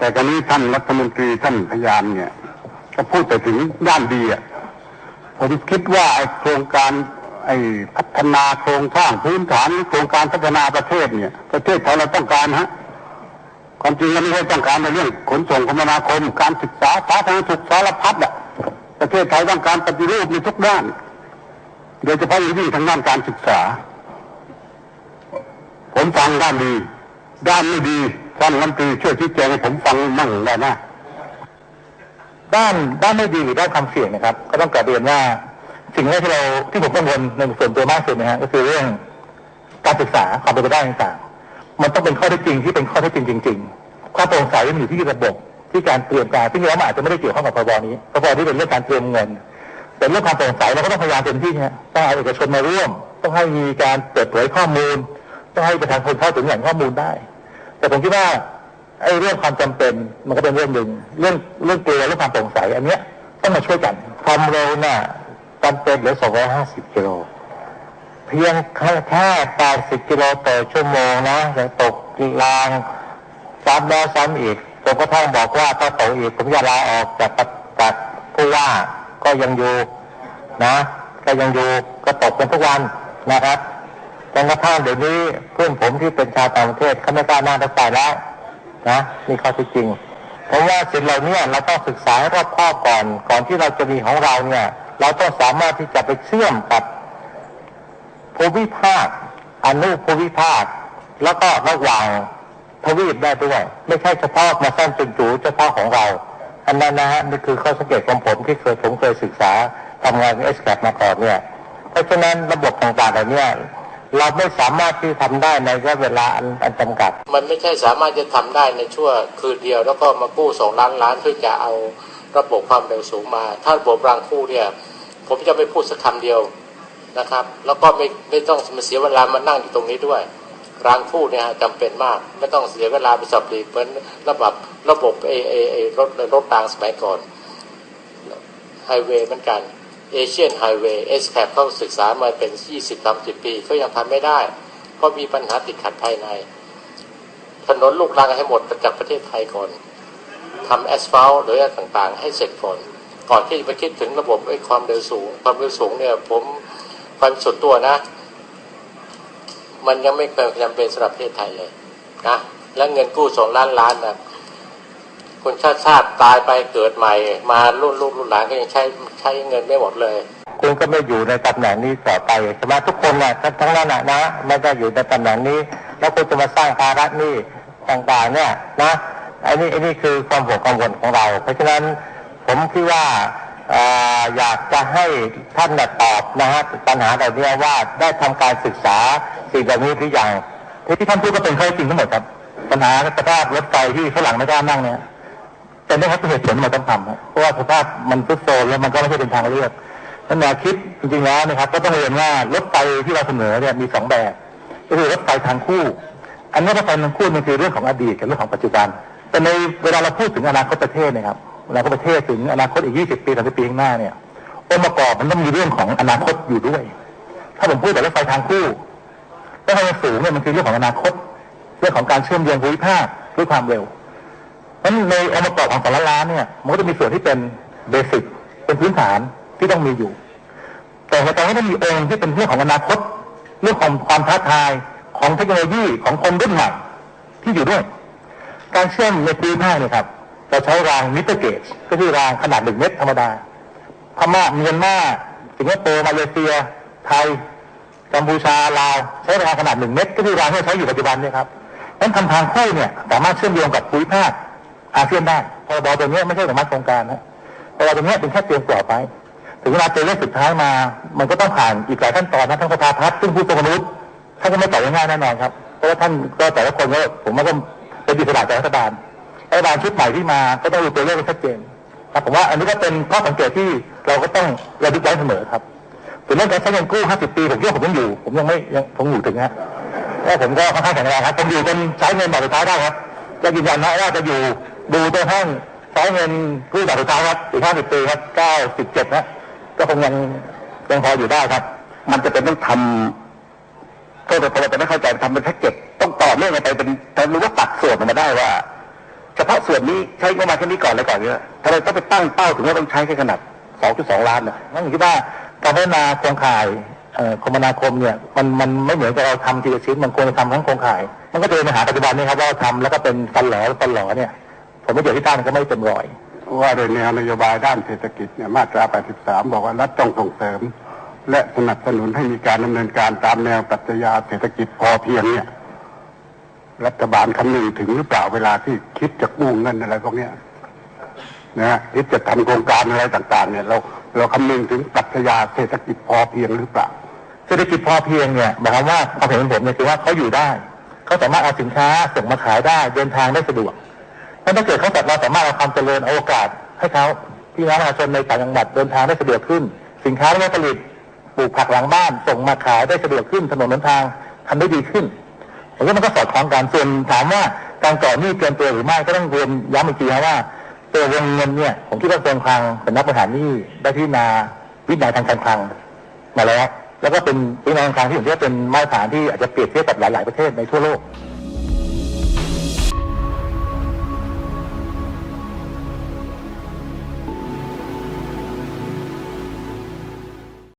แต่กรณีท่านรัฐมนตรีท่านพยานเนี่ยก็พูดแต่ถึงด้านดีอะผมคิดว่าไอโครงการไอ้พัฒนาโครงสร้างพื้นฐานโครงการพัฒนาประเทศเนี่ย ประเทศไทยเราต้องการฮะความจริงเราไม่ใช่ต้องการในเรื่องขนส่งคมนาคม การศึกษาสาธารณสุขสารพัดอะประเทศไทยต้องการปฏิรูปในทุกด้าน โดยเฉพาะอย่างยิ่งทางด้านการศึกษา ผมฟังด้านดี ด้านไม่ดี ท่านรัฐมนตรีช่วยชี้แจงให้ผมฟังมั่งได้ไหมด้านด้านไม่ดีหรือด้านความเสี่ยงนะครับ ก็ต้องกลับเรียนว่าสิ่งแรกที่เราที่ผมกังวลในส่วนตัวมากสุดนะฮะก็คือเรื่องการศึกษาความเป็นไปได้ต่างๆมันต้องเป็นข้อเท็จจริงที่เป็นข้อเท็จจริงจริงๆความโปร่งใสมันอยู่ที่ระบบที่การเตรียมการซึ่งเราอาจจะไม่ได้เกี่ยวข้องกับพบนี้พบนี้เป็นเรื่องการเตรียมเงินแต่เรื่องความโปร่งใสเราก็ต้องพยายามเต็มที่ฮะต้องเอาเอกชนมาร่วม ต้องให้มีการเปิดเผยข้อมูล ต้องให้ประชาชนเข้าถึงแหล่งข้อมูลได้ แต่ผมคิดว่าไอ้เรื่องความจำเป็นมันก็เป็นเรื่องหนึ่งเรื่องเรื่องเกลือเรื่องความโปร่งใสอันเนี้ยต้องมาช่วยกันความเร็วน่ะจำเป็นเหลือ250กิโลเพียงแค่แค่80กิโลต่อชั่วโมงนะยังตกรางซ้ำแล้วซ้ำอีกจนกระทั่งบอกว่าถ้าตกอีกผมจะลาออกจากจากผู้ว่าก็ยังอยู่นะก็ยังอยู่ก็ตกเป็นทุกวันนะครับ จนกระทั่งเดี๋ยวนี้เพื่อนผมที่เป็นชาวต่างประเทศเขาไม่กล้านั่งรถไฟแล้วนะนี่ข้อที่จริง เพราะว่าสิ่งเหล่านี้เราต้องศึกษาให้รอบคอบก่อน ก่อนที่เราจะมีของเราเนี่ย เราต้องสามารถที่จะไปเชื่อมกับภูมิภาคอนุภูมิภาค แล้วก็ระหว่างทวีปได้ด้วย ไม่ใช่เฉพาะมาสั้นเป็นจูเฉพาะของเรา อันนั้นนะฮะนี่คือข้อสังเกตของผมที่เคยผมเคยศึกษาทำงานเอสแคมาก่อนเนี่ย เพราะฉะนั้นระบบต่างๆเหล่านี้ เราไม่สามารถที่ทำได้ในระยะเวลาอันอันจำกัด มันไม่ใช่สามารถจะทำได้ในชั่วคืนเดียว แล้วก็มากู้สองล้านล้านเพื่อจะเอาระบบความเร็วสูงมา ถ้าระบบรางคู่เนี่ย ผมจะไม่พูดสักคำเดียวนะครับ แล้วก็ไม่ไม่ต้องมาเสียเวลามานั่งอยู่ตรงนี้ด้วย รางคู่เนี่ยจำเป็นมาก ไม่ต้องเสียเวลาไปสับหลีกเหมือนระบบระบบเอเอเอรถรถรางสมัยก่อนไฮเวย์เหมือนกัน เอเชียนไฮเวย์เอสแคปเขาศึกษามาเป็น 20-30 ปีก็ยังทำไม่ได้ เพราะมีปัญหาติดขัดภายใน ถนนลูกรังให้หมดจากประเทศไทยก่อนทำแอสฟัลต์หรืออะไรต่างๆ ให้เสร็จก่อน ก่อนที่จะไปคิดถึงระบบไอ้ความเร็วสูง ความเร็วสูงเนี่ยผมความส่วนตัวนะ มันยังไม่เป็นจำเป็นสำหรับประเทศไทยเลยนะและเงินกู้สองล้านล้านนะ คนชาติชาติตายไปเกิดใหม่ มารุ่นลูกรุ่นหลานก็ยังใช้ใช้เงินไม่หมดเลยคุณก็ไม่อยู่ในตำแหน่งนี้ต่อไปใช่ไหมทุกคนน่ะทั้งนั้นนะนะไม่ได้อยู่ในตำแหน่งนี้ แล้วคุณจะมาสร้างภาระนี้ต่างๆเนี่ยนะไอันนี้อันนี้คือความห่วงกังวลของเรา เพราะฉะนั้นผมคิดว่าอยากจะให้ท่านน่ะตอบนะฮะปัญหาเหล่านี้ว่าได้ทำการศึกษาสิ่งเหล่านี้หรือยังที่ท่านพูดก็เป็นข้อจจริงทั้งหมดครับปัญหาสภาพรถไฟที่ฝรั่งไม่กล้านั่งเนี่ย เป็นเรื่องของเหตุผลมันต้องทำเพราะว่าสภาพมันทุดโทรมแล้วมันก็ไม่ใช่เป็นทางเลือกนั่นแนวคิดจริงๆแล้วนะครับ ก็ต้องเรียนว่ารถไฟที่เราเสนอเนี่ยมีสองแบบก็คือรถไฟทางคู่ อันนี้รถไฟทางคู่มันคือเรื่องของอดีตกับเรื่องของปัจจุบัน แต่ในเวลาเราพูดถึงอนาคตประเทศนะครับอนาคตประเทศถึงอนาคตอีก 20 ปี30ปีข้างหน้าเนี่ยองค์ประกอบมันต้องมีเรื่องของอนาคตอยู่ด้วย ถ้าผมพูดแต่รถไฟทางคู่รถไฟสูงเนี่ยมันคือเรื่องของอนาคต เรื่องของการเชื่อมโยงภูมิภาคด้วยความเร็ว เพราะฉะนั้นในองค์ประกอบของสารล้านเนี่ยมันก็จะมีส่วนที่เป็นเบสิกเป็นพื้นฐานที่ต้องมีอยู่ แต่ในตอนนี้ต้องมีองค์ที่เป็นเรื่องของอนาคตเรื่องของความท้าทายของเทคโนโลยีของคนรุ่นใหม่ที่อยู่ด้วย การเชื่อมในพื้นภาเนี่ยครับเราใช้รางมิเตอร์เกจก็คือรางขนาดหนึ่งเมตรธรรมดาพม่าเมียนมาสิงคโปร์มาเลเซีย ไทยกัมพูชาลาวใช้รางขนาดหนึ่งเมตร ก็คือรางที่ใช้อยู่ปัจจุบันเนี่ยครับนั้นทำทางคู่เนี่ยสามารถเชื่อมโยงกับภูมิภาค อาเซียนได้พรบตัวเนี้ยไม่ใช่สามารโครงการนะพรบตัวเนี้ยเป็นแค่เตรียมกรอบไป ถึงเวลาเจอเรื่องสุดท้ายมา มันก็ต้องผ่านอีกหลายขั้นตอนนะทั้งสภาพัฒน์ซึ่งผู้ทรงคุณวุฒิท่านก็ไม่ตอบง่ายแน่นอนครับเพราะว่าท่านก็แต่ละคนก็ผมว่าก็เป็นอิสระจากรัฐบาลรัฐบาลชุดใหม่ที่มาก็ต้องดูตัวเลขให้ชัดเจนครับผมว่าอันนี้ก็เป็นข้อสังเกตที่เราก็ต้องระลึกไว้เสมอครับส่วนเรื่องการใช้เงินกู้ 50 ปีผมคิดว่ผมยังอยู่ ผมยังไม่ยังผมอยู่ถึงฮะเพราะผมก็ค่อนข้างแข็งแรงครับผมอยู่จนใช้เงินแบบสุดท้ายได้ครับจะยืนยันนะว่าจะอยู่ ดูจนกระทั่งใช้เงินกู้แบบสุดท้ายครับอีก50ปีครับ97นะก็คงยังยังพออยู่ได้ครับ มันจะเป็นต้องทำก็แต่พอเราจะไม่เข้าใจทำเป็นแพ็กเกจต้องต่อเนื่องไปเป็นแต่รู้ว่าตัดส่วนออกมาได้ว่า เฉพาะส่วนนี้ใช้งบมาแค่นี้ก่อนเลยก่อนเนี่ยทำไมต้องไปตั้งเป้าถึงว่าต้องใช้แค่ขนาด2.2ล้านนะนั่นผมคิดว่าการพัฒนาโครงข่ายคมนาคมเนี่ยมันมันไม่เหมือนกับเราทำทีละชิ้นมันควรจะทำทั้งโครงข่าย มันก็เป็นปัญหาปัจจุบันนี้ครับว่าเราทำแล้วก็เป็นฟันหลอฟันหลอเนี่ย ผมไม่เจอที่ตั้งมันก็ไม่เต็มร้อยว่าโดยแนวนโยบายด้านเศรษฐกิจเนี่ยมาตรา 83 บอกว่ารัฐต้องส่งเสริม และสนับสนุนให้มีการดำเนินการตามแนวปรัชญาเศรษฐกิจพอเพียงเนี่ย รัฐบาลคำนึงถึงหรือเปล่าเวลาที่คิดจะกู้เงินอะไรพวกเนี้ยนะฮะคิดจะทำโครงการอะไรต่าง ๆ เนี่ย เราเราคำนึงถึงปรัชญาเศรษฐกิจพอเพียงหรือเปล่าเศรษฐกิจพอเพียงเนี่ยหมายความว่าความเห็นของผมเนี่ยคือว่าเขาอยู่ได้เขาสามารถเอาสินค้าส่งมาขายได้เดินทางได้สะดวก้วถ้าเกิดเขาแบบเราสามารถเอาความเจริญเอาโอกาส ให้เขาพี่น้องประชาชนในต่างจังหวัดเดินทางได้สะดวกขึ้น สินค้าที่ผลิตปลูกผักหลังบ้าน ส่งมาขายได้สะดวกขึ้นถนนหนทางทำได้ดีขึ้นผมว่ามันก็สอดคล้องกันส่วนถามว่าการก่อหนี้เกินตัวหรือไม่ก็ต้องเรียนย้ำอีกทีนะว่าตัววงเงินเนี่ยผมคิดว่ากรมคลังเป็นนักบริหารหนี้ได้พิจารณาวินัยทางการคลังมาแล้วแล้วก็เป็นวินัยทางการคลังที่ผมคิดว่าเป็นมาตรฐานที่อาจจะเปรียบเทียบกับหลาย ๆ ประเทศในทั่วโลก